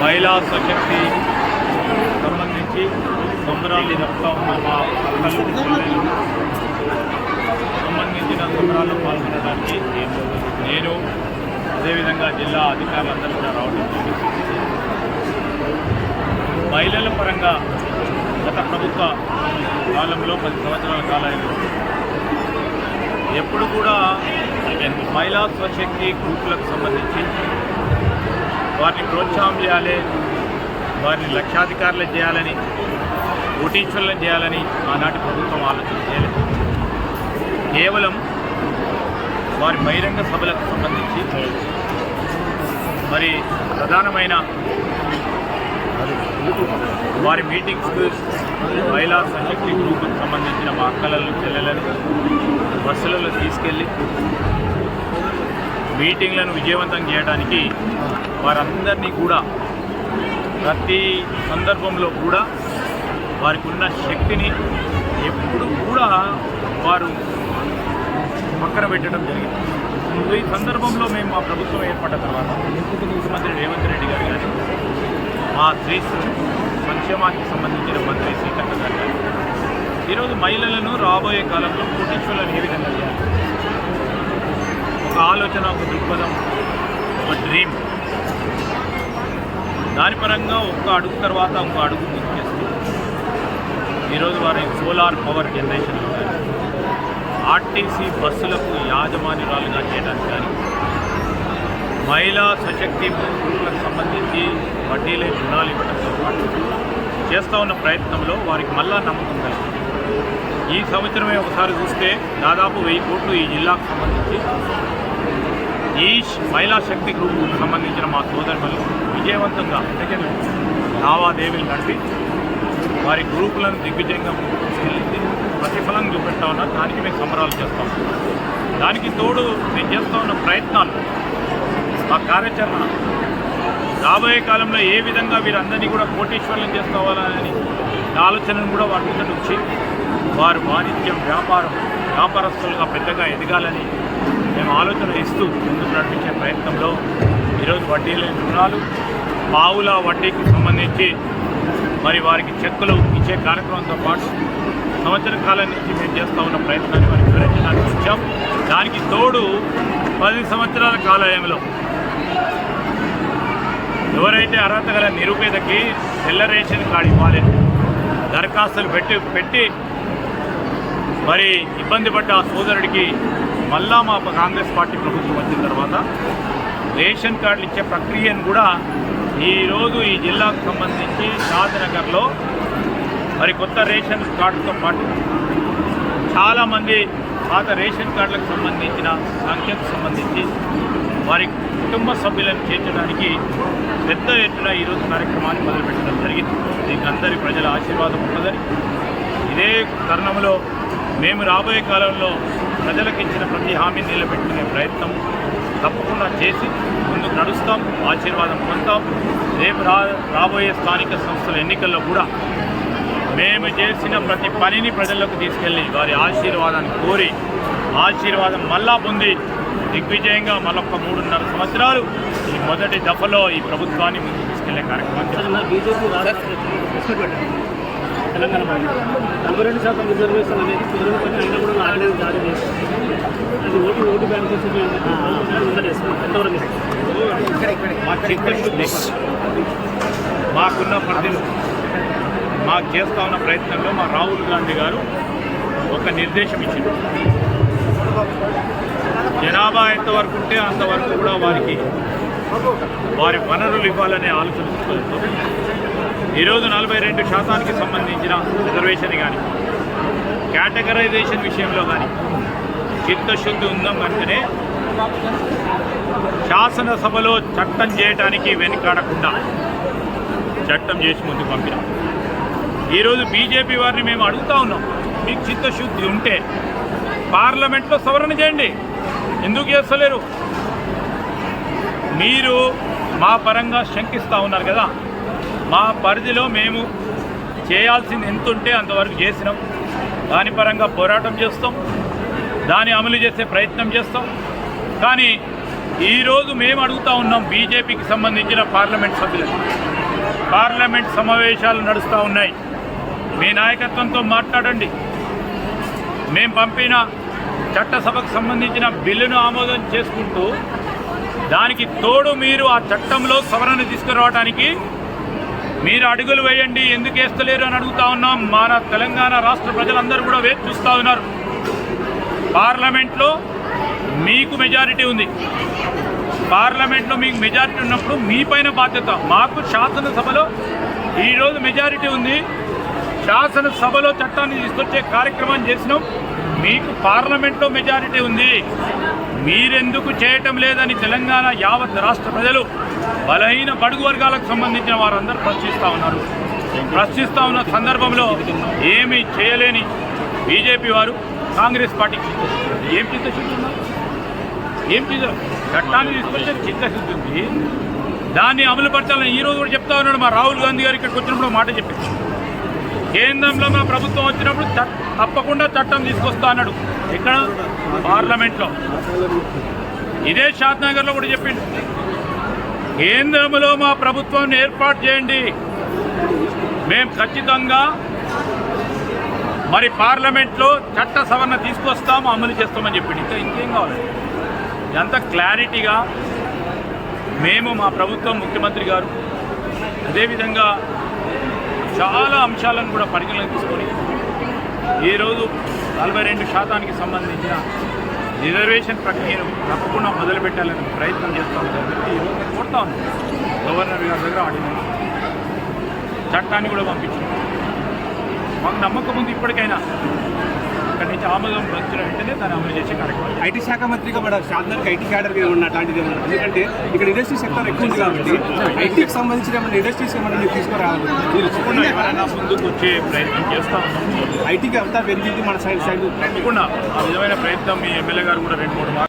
మహిళా సశక్తి సంబంధించి సంబరాలు జరుపుతా ఉన్న మా సంబంధించిన సంబరాల్లో పాల్గొనడానికి నేను అదేవిధంగా జిల్లా అధికారులందరూ కూడా రావడం జరిగింది. మహిళల పరంగా గత ప్రభుత్వ కాలంలో పది సంవత్సరాల కాలంలో ఎప్పుడు కూడా మహిళా స్వశక్తి గ్రూపులకు సంబంధించి వారిని ప్రోత్సాహం చేయాలి వారిని లక్షాధికారులు చేయాలని కోటీశ్వరులను చేయాలని ఆనాటి ప్రభుత్వం ఆలోచన చేయలేదు. కేవలం వారి బహిరంగ సభలకు సంబంధించి మరి ప్రధానమైన వారి మీటింగ్స్కు మహిళా సశక్తి గ్రూపుకు సంబంధించిన మా అక్కలను చెల్లెలను బస్సులలో తీసుకెళ్ళి మీటింగ్లను విజయవంతం చేయడానికి వారందరినీ కూడా ప్రతి సందర్భంలో కూడా వారికి ఉన్న శక్తిని ఎప్పుడు కూడా వారు పక్కన పెట్టడం జరిగింది. ఈ సందర్భంలో మేము మా ప్రభుత్వం ఏర్పడిన తర్వాత ముఖ్యమంత్రి రేవంత్ రెడ్డి గారు కానీ మా స్త్రీ సంక్షేమానికి సంబంధించిన మంత్రి సీతక్క గారు కానీ ఈరోజు మహిళలను రాబోయే కాలంలో కోటీశ్వరులను ఏ విధంగా చేయాలి? ఒక ఆలోచన ఒక దృక్పథం ఒక డ్రీమ్ దాని పరంగా ఒక్క అడుగు తర్వాత ఇంకో అడుగు ముందుకు చేస్తూ ఈరోజు వారి సోలార్ పవర్ జనరేషన్ కానీ ఆర్టీసీ బస్సులకు యాజమాన్యురాలుగా చేయడానికి కానీ మహిళా సశక్తి గ్రూపులకు సంబంధించి వడ్డీలే రుణాలు ఇవ్వడంతో పాటు చేస్తూ ఉన్న ప్రయత్నంలో వారికి మళ్ళా నమ్మకం కలిగింది. ఈ సంవత్సరమే ఒకసారి చూస్తే దాదాపు వెయ్యి కోట్లు ఈ జిల్లాకు సంబంధించి ఈ మహిళా శక్తి గ్రూపుకు సంబంధించిన మా సోదరులు విజయవంతంగా లావాదేవీలు నడిపి వారి గ్రూపులను దిగ్విజయంగా ముందుకు ప్రతిఫలం చూపెడతా ఉన్నారు. దానికి మేము సంబరాలు చేస్తాం దానికి తోడు మేము చేస్తూ ఉన్న ప్రయత్నాలు మా కార్యాచరణ రాబోయే కాలంలో ఏ విధంగా వీరందరినీ కూడా కోటీశ్వరులను చేసుకోవాలని ఆలోచనను కూడా వాటి ముందు నుంచి వారు వాణిజ్యం వ్యాపారం వ్యాపారస్తులుగా పెద్దగా ఎదగాలని మేము ఆలోచన ఇస్తూ ముందుకు నడిపించే ప్రయత్నంలో ఈరోజు వడ్డీ లేని రుణాలు పావుల వడ్డీకి సంబంధించి మరి వారికి చెక్కులు ఇచ్చే కార్యక్రమంతో పాటు సంవత్సర కాలం నుంచి మేము చేస్తూ ఉన్న ప్రయత్నాన్ని వారికి వివరించడానికి వచ్చాం. దానికి తోడు పది సంవత్సరాల కాలయంలో ఎవరైతే అర్హత గల నిరుపేదకి తెల్ల రేషన్ కార్డు ఇవ్వాలి దరఖాస్తులు పెట్టి పెట్టి మరి ఇబ్బంది పడ్డ ఆ సోదరుడికి మళ్ళా మా కాంగ్రెస్ పార్టీ ప్రభుత్వం వచ్చిన తర్వాత రేషన్ కార్డులు ఇచ్చే ప్రక్రియను కూడా ఈరోజు ఈ జిల్లాకు సంబంధించి షాద్నగర్లో మరి కొత్త రేషన్ కార్డుతో పాటు చాలామంది పాత రేషన్ కార్డులకు సంబంధించిన సంఖ్యకు సంబంధించి వారి కుటుంబ సభ్యులను చేర్చడానికి పెద్ద ఎత్తున ఈరోజు కార్యక్రమాన్ని మొదలుపెట్టడం జరిగింది. దీనికి అందరి ప్రజల ఆశీర్వాదం ఉన్నదని. ఇదే తరుణంలో మేము రాబోయే కాలంలో ప్రజలకు ఇచ్చిన ప్రతి హామీని నిలబెట్టుకునే ప్రయత్నం తప్పకుండా చేసి ముందుకు నడుస్తాం ఆశీర్వాదం పొందుతాం రేపు రా రాబోయే స్థానిక సంస్థల ఎన్నికల్లో కూడా మేము చేసిన ప్రతి పనిని ప్రజలకు తీసుకెళ్ళి వారి ఆశీర్వాదాన్ని కోరి ఆశీర్వాదం మళ్ళా పొంది దిగ్విజయంగా మరొక మూడున్నర సంవత్సరాలు ఈ మొదటి దఫలో ఈ ప్రభుత్వాన్ని ముందుకు తీసుకెళ్ళే కార్యక్రమం తెలంగాణ నలభై రెండు శాతం రిజర్వేషన్ అనేది కుదరని పని అయినా కూడా ఆర్డినెన్స్ జారీ చేస్తుంది అది ఓటు ఓటు బ్యాంక్ మాకున్న పరిధిలో మాకు చేస్తా ఉన్న ప్రయత్నంలో మా రాహుల్ గాంధీ గారు ఒక నిర్దేశం ఇచ్చింది. జనాభా ఎంతవరకు ఉంటే అంతవరకు కూడా వారికి వారి వనరులు ఇవ్వాలనే ఆలోచన ఈరోజు నలభై రెండు శాతానికి సంబంధించిన రిజర్వేషన్ కానీ కేటగరైజేషన్ విషయంలో కానీ చిత్తశుద్ధి ఉందంటేనే శాసనసభలో చట్టం చేయడానికి వెనుకాడకుండా చట్టం చేసి ముందుకు పంపినాం. ఈరోజు బీజేపీ వారిని మేము అడుగుతా ఉన్నాం మీకు చిత్తశుద్ధి ఉంటే పార్లమెంట్లో సవరణ చేయండి. ఎందుకు చేస్తలేరు? మీరు మా పరంగా శంకిస్తూ ఉన్నారు కదా. మా పరిధిలో మేము చేయాల్సింది ఎంత ఉంటే అంతవరకు చేసినాం. దాని పరంగా పోరాటం చేస్తాం. దాన్ని అమలు చేసే ప్రయత్నం చేస్తాం. కానీ ఈరోజు మేము అడుగుతా ఉన్నాం బీజేపీకి సంబంధించిన పార్లమెంట్ సభ్యులు. పార్లమెంట్ సమావేశాలు నడుస్తూ ఉన్నాయి. మీ నాయకత్వంతో మాట్లాడండి. మేము పంపిన చట్టసభకు సంబంధించిన బిల్లును ఆమోదం చేసుకుంటూ దానికి తోడు మీరు ఆ చట్టంలో సవరణ తీసుకురావడానికి మీరు అడుగులు వేయండి ఎందుకు వేస్తలేరు అని అడుగుతా ఉన్నాం. మన తెలంగాణ రాష్ట్ర ప్రజలందరూ కూడా వేచి చూస్తూ ఉన్నారు. పార్లమెంట్లో మీకు మెజారిటీ ఉంది. పార్లమెంట్లో మీకు మెజారిటీ ఉన్నప్పుడు మీ పైన బాధ్యత. మాకు శాసనసభలో ఈరోజు మెజారిటీ ఉంది. శాసనసభలో చట్టాన్ని తీసుకొచ్చే కార్యక్రమం చేసినాం. మీకు పార్లమెంట్లో మెజారిటీ ఉంది. మీరెందుకు చేయటం లేదని తెలంగాణ యావత్ రాష్ట్ర ప్రజలు బలహీన బడుగు వర్గాలకు సంబంధించిన వారందరూ ప్రశ్నిస్తూ ఉన్నారు. ప్రశ్నిస్తూ ఉన్న సందర్భంలో ఏమీ చేయలేని బీజేపీ వారు కాంగ్రెస్ పార్టీకి ఏం చిత్తశుద్ధి ఉన్నారు ఏం చేశారు చట్టాన్ని తీసుకొచ్చే చిత్తశుద్ధి ఉంది. దాన్ని అమలు పరచాలని ఈరోజు కూడా చెప్తా ఉన్నాడు మా రాహుల్ గాంధీ గారు ఇక్కడికి వచ్చినప్పుడు మాట చెప్పారు. కేంద్రంలో మా ప్రభుత్వం వచ్చినప్పుడు తప్పకుండా చట్టం తీసుకొస్తా అన్నాడు. ఇక్కడ పార్లమెంట్లో. ఇదే షాద్నగర్లో కూడా చెప్పిండు. కేంద్రంలో మా ప్రభుత్వం ఏర్పాటు చేయండి. మేము ఖచ్చితంగా మరి పార్లమెంట్లో చట్ట సవరణ తీసుకొస్తాము అమలు చేస్తామని చెప్పిండు. ఇంకా ఇంకేం కావాలి? ఎంత క్లారిటీగా మేము మా ప్రభుత్వం ముఖ్యమంత్రి గారు అదేవిధంగా చాలా అంశాలను కూడా పరిగణలోకి తీసుకొని ఈరోజు నలభై రెండు శాతానికి సంబంధించిన రిజర్వేషన్ ప్రక్రియను తప్పకుండా మొదలుపెట్టాలని ప్రయత్నం చేస్తూ ఉంటారు ఈరోజు కోరుతా ఉన్నాను గవర్నర్ గారి దగ్గర ఆడినాను చట్టాన్ని కూడా పంపించాను మాకు నమ్మకం ఉంది ఇప్పటికైనా. ఇక్కడి నుంచి ఆమోదం వచ్చిన వెంటనే దాన్ని అమలు చేసే కార్యక్రమం ఐటీ శాఖ మంత్రిగా మన షాద్నర్కి ఐటీ క్యాడర్ ఉన్న అట్లాంటిది ఏమన్నా ఎందుకంటే ఇక్కడ ఇండస్ట్రీ సెక్టర్ ఎక్కువ ఉంది కాబట్టి ఐటీకి సంబంధించిన ఏమైనా ఇండస్ట్రీస్ ఏమైనా మీరు తీసుకురావాలి? ఎవరైనా ముందుకు వచ్చే ప్రయత్నం చేస్తా. ఐటీకి అంతా పెరిగింది మన సైడ్ సైడ్. తప్పకుండా ఆ విధమైన ప్రయత్నం మీ ఎమ్మెల్యే గారు కూడా రెండు మూడు